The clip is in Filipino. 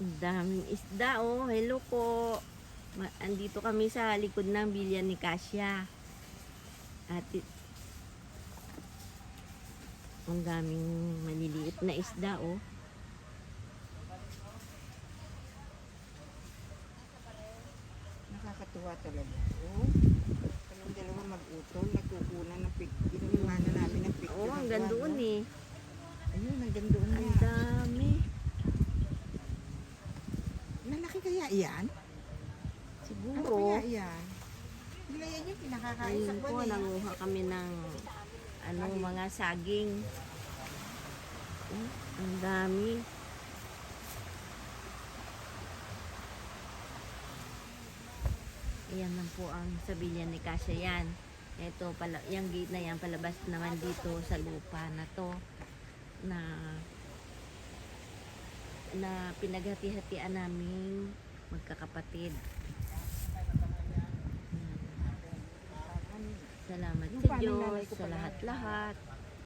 daming isda oh. Hello po. Andito kami sa likod ng bilyan ni Kasia. At ang daming maliliit na isda oh. Nakakatuwa talaga. Oo. Kayong dalawa mag-utol, nagkukunan ng pic. Iniwanan namin ng picture. Oh, ang ng ganda buwan, doon eh. Ayun, ang ganda doon Ang dami. Kaya yan? Ano Siguro. kaya yan? Hindi yan yung pinakakain sa Ayun po, eh. nanguha kami ng ano, mga saging. Oh, ang dami. Ayan lang po ang sabilyan ni Kasya yan. Ito, pala, yung gate na yan, palabas naman dito sa lupa na to na na pinaghati-hatian namin magkakapatid. Salamat sa Diyos, sa lahat-lahat.